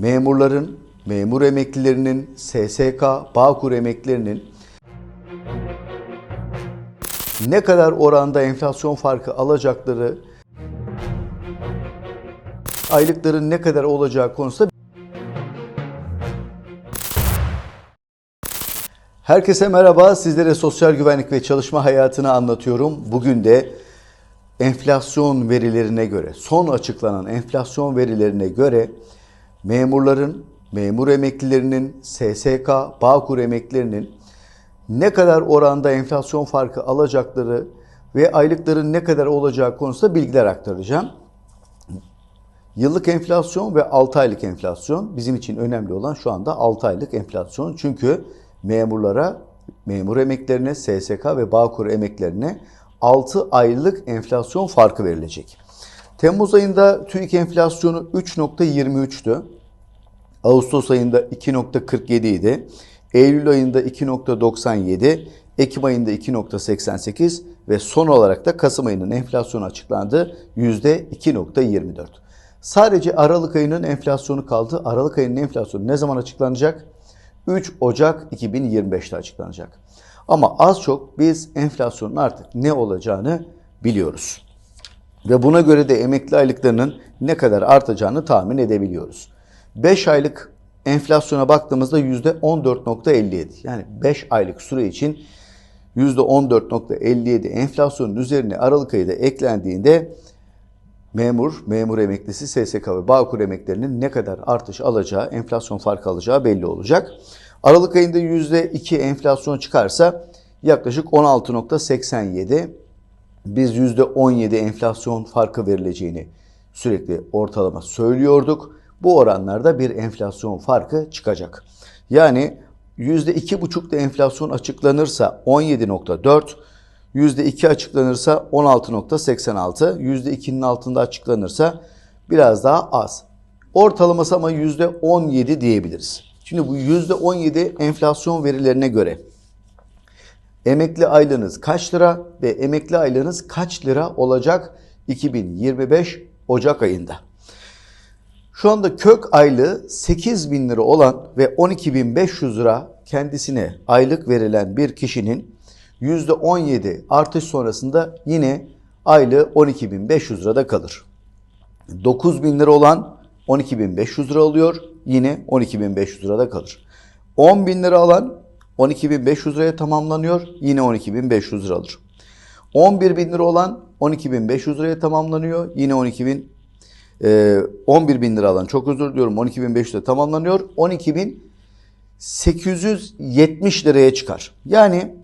memurların, memur emeklilerinin, SSK, Bağkur emeklilerinin ne kadar oranda enflasyon farkı alacakları, aylıkların ne kadar olacağı konusunda Herkese merhaba. Sizlere sosyal güvenlik ve çalışma hayatını anlatıyorum. Bugün de enflasyon verilerine göre, son açıklanan enflasyon verilerine göre memurların, memur emeklilerinin, SSK, Bağkur emeklilerinin ne kadar oranda enflasyon farkı alacakları ve aylıkların ne kadar olacağı konusunda bilgiler aktaracağım. Yıllık enflasyon ve 6 aylık enflasyon bizim için önemli olan şu anda 6 aylık enflasyon. Çünkü memurlara, memur emeklerine, SSK ve Bağkur emeklerine 6 aylık enflasyon farkı verilecek. Temmuz ayında TÜİK enflasyonu 3.23'tü. Ağustos ayında 2.47 idi. Eylül ayında 2.97, Ekim ayında 2.88 ve son olarak da Kasım ayının enflasyonu açıklandı %2.24. Sadece Aralık ayının enflasyonu kaldı. Aralık ayının enflasyonu ne zaman açıklanacak? 3 Ocak 2025'te açıklanacak. Ama az çok biz enflasyonun artık ne olacağını biliyoruz. Ve buna göre de emekli aylıklarının ne kadar artacağını tahmin edebiliyoruz. 5 aylık enflasyona baktığımızda %14.57. Yani 5 aylık süre için %14.57 enflasyonun üzerine Aralık ayı da eklendiğinde memur, memur emeklisi, SSK ve Bağkur emeklerinin ne kadar artış alacağı, enflasyon farkı alacağı belli olacak. Aralık ayında %2 enflasyon çıkarsa yaklaşık 16.87. Biz %17 enflasyon farkı verileceğini sürekli ortalama söylüyorduk. Bu oranlarda bir enflasyon farkı çıkacak. Yani %2,5'da enflasyon açıklanırsa 17.4, %2 açıklanırsa 16.86, %2'nin altında açıklanırsa biraz daha az. Ortalaması ama %17 diyebiliriz. Şimdi bu %17 enflasyon verilerine göre emekli aylığınız kaç lira ve emekli aylığınız kaç lira olacak 2025 Ocak ayında? Şu anda kök aylığı 8 bin lira olan ve 12.500 lira kendisine aylık verilen bir kişinin %17 artış sonrasında yine aylığı 12.500 lirada kalır. 9 bin lira olan 12.500 lira alıyor yine 12.500 lirada kalır. 10 bin lira alan 12.500 liraya tamamlanıyor yine 12.500 lira alır. 11 bin lira olan 12.500 liraya tamamlanıyor yine 12.000 e, 11 bin lira alan çok özür diliyorum 12.500 lira tamamlanıyor 12.870 liraya çıkar. Yani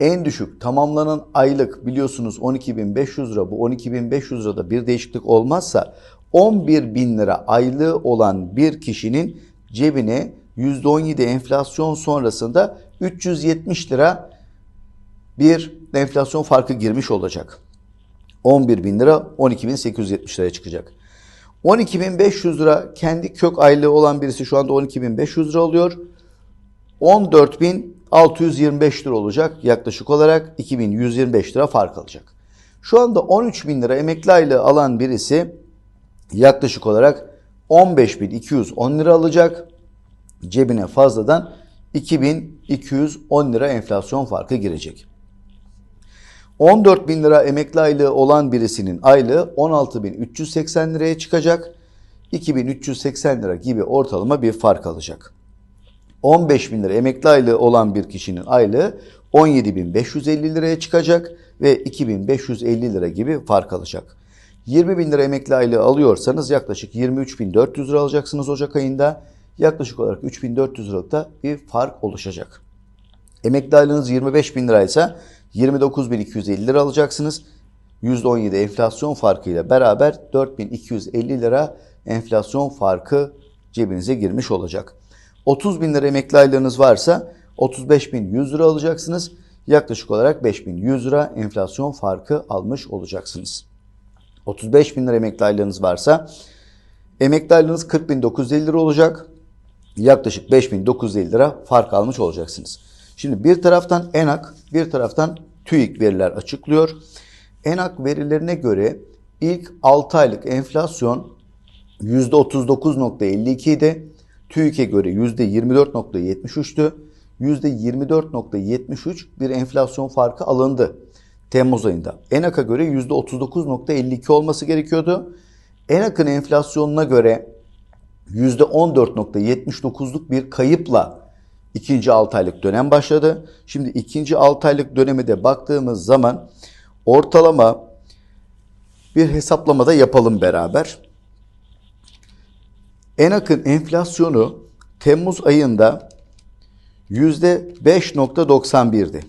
en düşük tamamlanan aylık biliyorsunuz 12.500 lira bu 12.500 lirada bir değişiklik olmazsa 11 bin lira aylığı olan bir kişinin cebine %17 enflasyon sonrasında 370 lira bir enflasyon farkı girmiş olacak. 11 bin lira 12.870 liraya çıkacak. 12.500 lira kendi kök aylığı olan birisi şu anda 12.500 lira oluyor. 14.625 lira olacak yaklaşık olarak 2125 lira fark alacak. Şu anda 13 bin lira emekli aylığı alan birisi yaklaşık olarak 15.210 lira alacak. Cebine fazladan 2210 lira enflasyon farkı girecek. 14 bin lira emekli aylığı olan birisinin aylığı 16.380 liraya çıkacak. 2380 lira gibi ortalama bir fark alacak. 15 bin lira emekli aylığı olan bir kişinin aylığı 17.550 liraya çıkacak ve 2550 lira gibi fark alacak. 20 bin lira emekli aylığı alıyorsanız yaklaşık 23.400 lira alacaksınız Ocak ayında. Yaklaşık olarak 3.400 liralıkta bir fark oluşacak. Emekli aylığınız 25 bin liraysa 29.250 lira alacaksınız. %17 enflasyon farkıyla beraber 4250 lira enflasyon farkı cebinize girmiş olacak. 30 bin lira emekli aylığınız varsa 35.100 lira alacaksınız. Yaklaşık olarak 5.100 lira enflasyon farkı almış olacaksınız. 35 bin lira emekli aylığınız varsa emekli aylığınız 40.950 lira olacak. Yaklaşık 5.950 lira fark almış olacaksınız. Şimdi bir taraftan ENAK, bir taraftan TÜİK veriler açıklıyor. ENAK verilerine göre ilk 6 aylık enflasyon %39.52 idi. TÜİK'e göre %24.73'tü. %24.73 bir enflasyon farkı alındı Temmuz ayında. ENAK'a göre %39.52 olması gerekiyordu. ENAK'ın enflasyonuna göre %14.79'luk bir kayıpla ikinci 6 aylık dönem başladı. Şimdi ikinci 6 aylık döneme de baktığımız zaman ortalama bir hesaplamada yapalım beraber. ENAK'ın enflasyonu Temmuz ayında %5.91'di.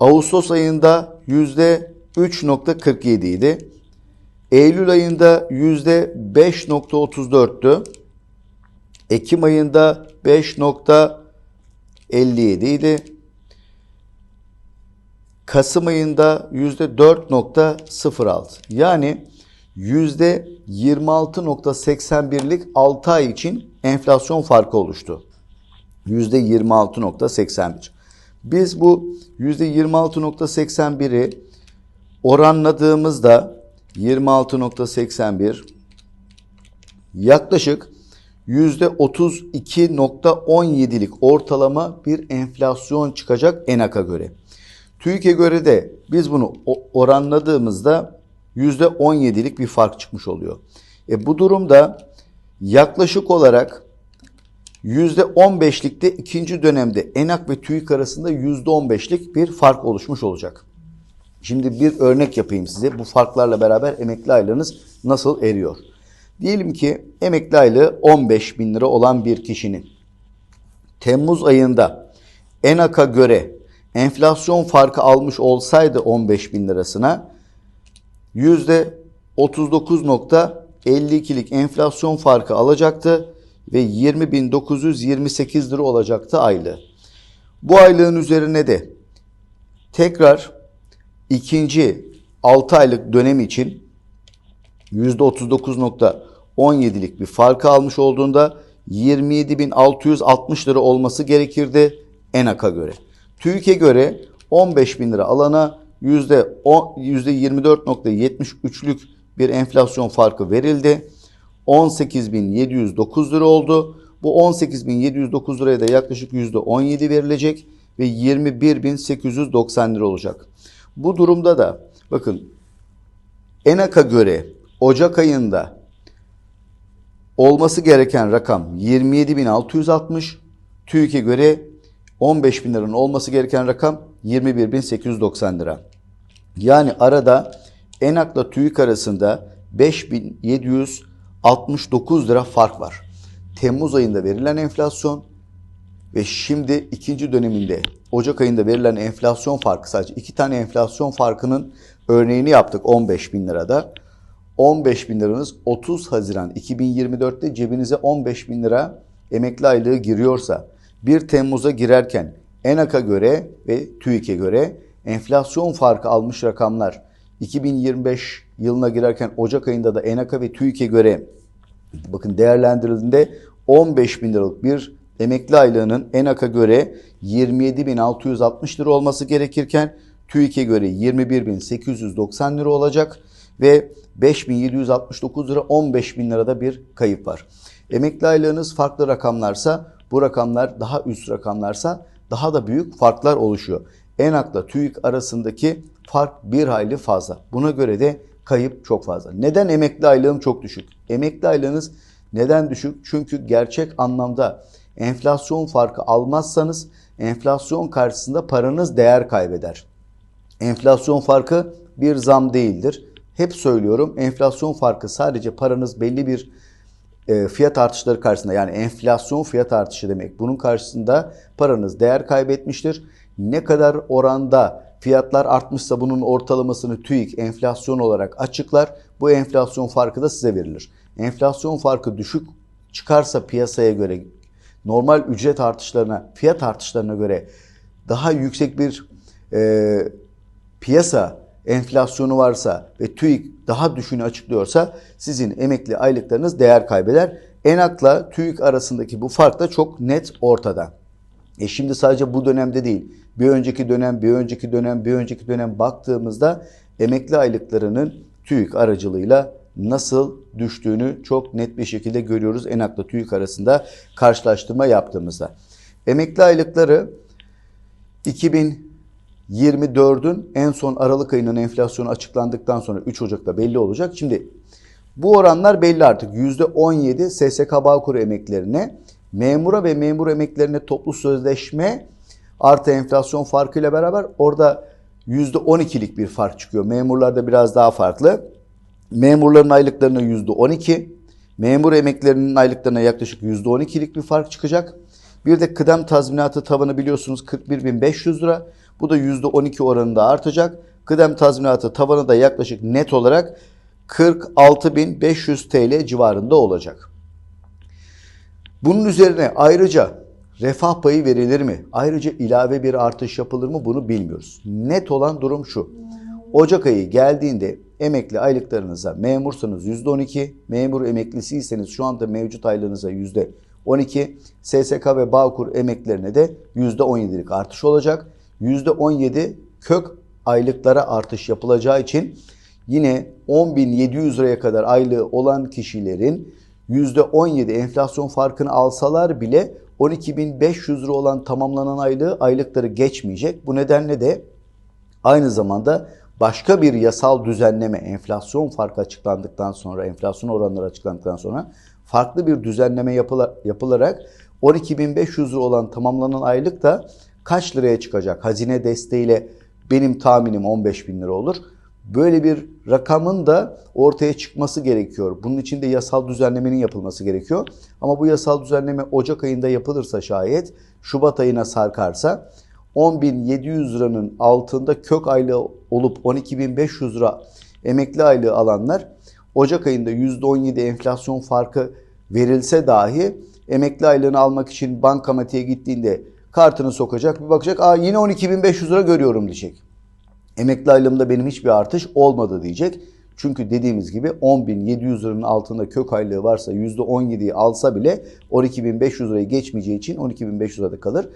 Ağustos ayında %3.47 idi. Eylül ayında %5.34'tü. Ekim ayında 5.57 idi. Kasım ayında %4.06. Yani %26.81'lik 6 ay için enflasyon farkı oluştu. %26.81. Biz bu %26.81'i oranladığımızda 26.81 yaklaşık %32.17'lik ortalama bir enflasyon çıkacak ENAK'a göre. TÜİK'e göre de biz bunu oranladığımızda %17'lik bir fark çıkmış oluyor. E bu durumda yaklaşık olarak %15'likte ikinci dönemde ENAK ve TÜİK arasında %15'lik bir fark oluşmuş olacak. Şimdi bir örnek yapayım size. Bu farklarla beraber emekli aylığınız nasıl eriyor? Diyelim ki emekli aylığı 15 bin lira olan bir kişinin Temmuz ayında ENAK'a göre enflasyon farkı almış olsaydı 15 bin lirasına %39.52'lik enflasyon farkı alacaktı ve 20.928 lira olacaktı aylığı. Bu aylığın üzerine de tekrar ikinci 6 aylık dönem için %39.17'lik bir farkı almış olduğunda 27.660 lira olması gerekirdi ENAK'a göre. TÜİK'e göre 15 bin lira alana %24.73'lük bir enflasyon farkı verildi. 18.709 lira oldu. Bu 18.709 liraya da yaklaşık %17 verilecek ve 21.890 lira olacak. Bu durumda da bakın ENAK'a göre Ocak ayında olması gereken rakam 27.660, TÜİK'e göre 15 bin liranın olması gereken rakam 21.890 lira. Yani arada ENAK'la TÜİK arasında 5769 lira fark var. Temmuz ayında verilen enflasyon ve şimdi ikinci döneminde Ocak ayında verilen enflasyon farkı sadece iki tane enflasyon farkının örneğini yaptık 15 bin lirada. 15 bin liranız 30 Haziran 2024'te cebinize 15 bin lira emekli aylığı giriyorsa 1 Temmuz'a girerken ENAK'a göre ve TÜİK'e göre enflasyon farkı almış rakamlar 2025 yılına girerken Ocak ayında da ENAK'a ve TÜİK'e göre bakın değerlendirildiğinde 15 bin liralık bir emekli aylığının ENAK'a göre 27.660 lira olması gerekirken TÜİK'e göre 21.890 lira olacak ve 5.769 lira 15 bin lirada bir kayıp var. Emekli aylığınız farklı rakamlarsa bu rakamlar daha üst rakamlarsa daha da büyük farklar oluşuyor. ENAK'la TÜİK arasındaki fark bir hayli fazla. Buna göre de kayıp çok fazla. Neden emekli aylığım çok düşük? Emekli aylığınız neden düşük? Çünkü gerçek anlamda enflasyon farkı almazsanız enflasyon karşısında paranız değer kaybeder. Enflasyon farkı bir zam değildir. Hep söylüyorum enflasyon farkı sadece paranız belli bir e, fiyat artışları karşısında yani enflasyon fiyat artışı demek. Bunun karşısında paranız değer kaybetmiştir. Ne kadar oranda fiyatlar artmışsa bunun ortalamasını TÜİK enflasyon olarak açıklar. Bu enflasyon farkı da size verilir. Enflasyon farkı düşük çıkarsa piyasaya göre normal ücret artışlarına, fiyat artışlarına göre daha yüksek bir e, piyasa enflasyonu varsa ve TÜİK daha düşüğünü açıklıyorsa sizin emekli aylıklarınız değer kaybeder. Enak'la TÜİK arasındaki bu fark da çok net ortada. E şimdi sadece bu dönemde değil, bir önceki dönem, bir önceki dönem, bir önceki dönem baktığımızda emekli aylıklarının TÜİK aracılığıyla nasıl düştüğünü çok net bir şekilde görüyoruz Enak'la TÜİK arasında karşılaştırma yaptığımızda. Emekli aylıkları 2024'ün en son Aralık ayının enflasyonu açıklandıktan sonra 3 Ocak'ta belli olacak. Şimdi bu oranlar belli artık. %17 SSK Bağkur emeklerine, memura ve memur emeklerine toplu sözleşme artı enflasyon farkıyla beraber orada %12'lik bir fark çıkıyor. Memurlarda biraz daha farklı. Memurların aylıklarına %12, memur emeklerinin aylıklarına yaklaşık %12'lik bir fark çıkacak. Bir de kıdem tazminatı tavanı biliyorsunuz 41.500 lira. Bu da %12 oranında artacak. Kıdem tazminatı tavanı da yaklaşık net olarak 46.500 TL civarında olacak. Bunun üzerine ayrıca refah payı verilir mi? Ayrıca ilave bir artış yapılır mı? Bunu bilmiyoruz. Net olan durum şu. Ocak ayı geldiğinde emekli aylıklarınıza memursanız %12, memur emeklisiyseniz şu anda mevcut aylığınıza %12, SSK ve Bağkur emeklerine de %17'lik artış olacak. %17 kök aylıklara artış yapılacağı için yine 10.700 liraya kadar aylığı olan kişilerin %17 enflasyon farkını alsalar bile 12.500 lira olan tamamlanan aylığı aylıkları geçmeyecek. Bu nedenle de aynı zamanda başka bir yasal düzenleme enflasyon farkı açıklandıktan sonra enflasyon oranları açıklandıktan sonra farklı bir düzenleme yapıla, yapılarak 12.500 lira olan tamamlanan aylık da kaç liraya çıkacak? Hazine desteğiyle benim tahminim 15 bin lira olur. Böyle bir rakamın da ortaya çıkması gerekiyor. Bunun için de yasal düzenlemenin yapılması gerekiyor. Ama bu yasal düzenleme Ocak ayında yapılırsa şayet Şubat ayına sarkarsa 10.700 liranın altında kök aylığı olup 12.500 lira emekli aylığı alanlar Ocak ayında %17 enflasyon farkı verilse dahi emekli aylığını almak için bankamatiğe gittiğinde kartını sokacak bir bakacak aa yine 12.500 lira görüyorum diyecek. Emekli aylığımda benim hiçbir artış olmadı diyecek. Çünkü dediğimiz gibi 10.700 liranın altında kök aylığı varsa %17'yi alsa bile 12.500 lirayı geçmeyeceği için 12.500 lirada kalır.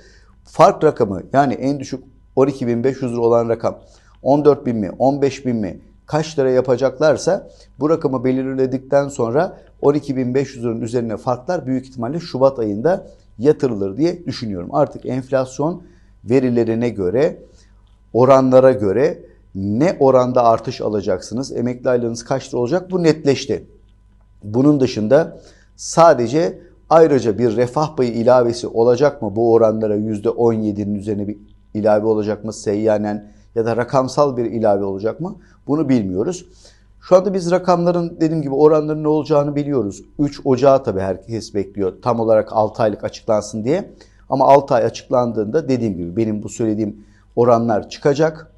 Fark rakamı yani en düşük 12.500 lira olan rakam 14.000 mi 15.000 mi kaç lira yapacaklarsa bu rakamı belirledikten sonra 12.500 liranın üzerine farklar büyük ihtimalle Şubat ayında yatırılır diye düşünüyorum. Artık enflasyon verilerine göre oranlara göre ne oranda artış alacaksınız? Emekli aylığınız kaç lira olacak? Bu netleşti. Bunun dışında sadece ayrıca bir refah payı ilavesi olacak mı? Bu oranlara %17'nin üzerine bir ilave olacak mı? Seyyanen ya da rakamsal bir ilave olacak mı? Bunu bilmiyoruz. Şu anda biz rakamların dediğim gibi oranların ne olacağını biliyoruz. 3 Ocağı tabii herkes bekliyor. Tam olarak 6 aylık açıklansın diye. Ama 6 ay açıklandığında dediğim gibi benim bu söylediğim oranlar çıkacak.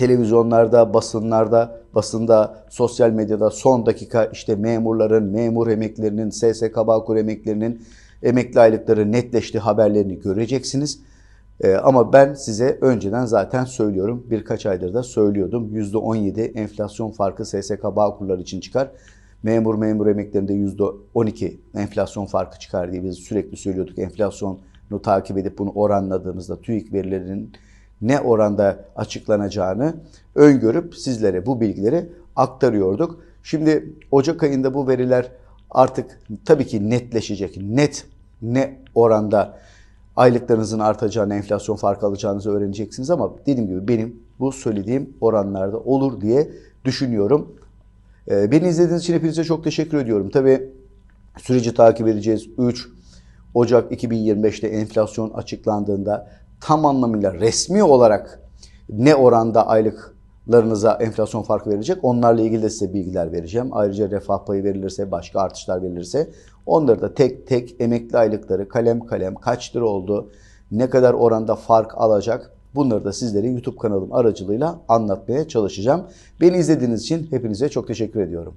Televizyonlarda, basınlarda, basında, sosyal medyada son dakika işte memurların, memur emeklerinin, SSK Bağkur emeklerinin emekli aylıkları netleşti haberlerini göreceksiniz. Ee, ama ben size önceden zaten söylüyorum. Birkaç aydır da söylüyordum. %17 enflasyon farkı SSK Bağkurlar için çıkar. Memur memur emeklerinde %12 enflasyon farkı çıkar diye biz sürekli söylüyorduk. Enflasyonu takip edip bunu oranladığımızda TÜİK verilerinin ne oranda açıklanacağını öngörüp sizlere bu bilgileri aktarıyorduk. Şimdi Ocak ayında bu veriler artık tabii ki netleşecek. Net ne oranda aylıklarınızın artacağını, enflasyon farkı alacağınızı öğreneceksiniz ama dediğim gibi benim bu söylediğim oranlarda olur diye düşünüyorum. Ee, beni izlediğiniz için hepinize çok teşekkür ediyorum. Tabii süreci takip edeceğiz. 3 Ocak 2025'te enflasyon açıklandığında tam anlamıyla resmi olarak ne oranda aylıklarınıza enflasyon farkı verecek onlarla ilgili de size bilgiler vereceğim. Ayrıca refah payı verilirse, başka artışlar verilirse onları da tek tek emekli aylıkları kalem kalem kaç lira oldu, ne kadar oranda fark alacak bunları da sizlere YouTube kanalım aracılığıyla anlatmaya çalışacağım. Beni izlediğiniz için hepinize çok teşekkür ediyorum.